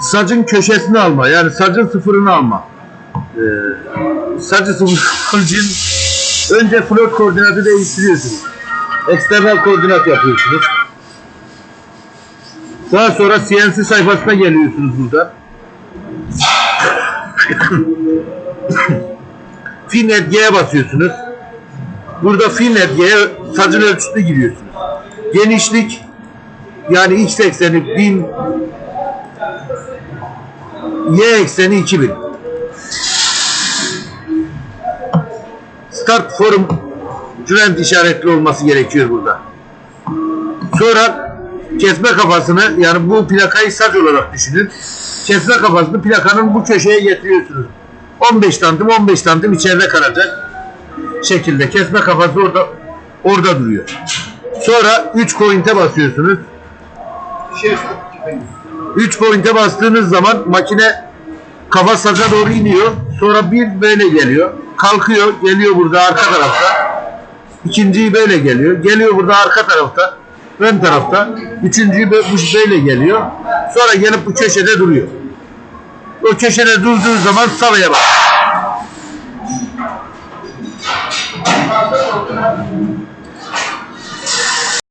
sacın köşesini alma. Yani sacın sıfırını alma. Ee, sacı sıfır için önce flot koordinatı değiştiriyorsunuz. Eksternal koordinat yapıyorsunuz. Daha sonra CNC sayfasına geliyorsunuz burada. Finet G'ye basıyorsunuz. Burada Finet G'ye sacın ölçüsünü giriyorsunuz. Genişlik yani x ekseni 1000 y ekseni 2000 start forum cüvent işaretli olması gerekiyor burada. Sonra kesme kafasını yani bu plakayı sac olarak düşünün. Kesme kafasını plakanın bu köşeye getiriyorsunuz. 15 santim 15 santim içeride kalacak şekilde kesme kafası orada orada duruyor. Sonra 3 point'e basıyorsunuz. Şey 3 pointe bastığınız zaman makine kafa saca doğru iniyor. Sonra bir böyle geliyor. Kalkıyor. Geliyor burada arka tarafta. İkinciyi böyle geliyor. Geliyor burada arka tarafta. Ön tarafta. Üçüncüyü böyle, böyle geliyor. Sonra gelip bu köşede duruyor. O köşede durduğu zaman salaya bak.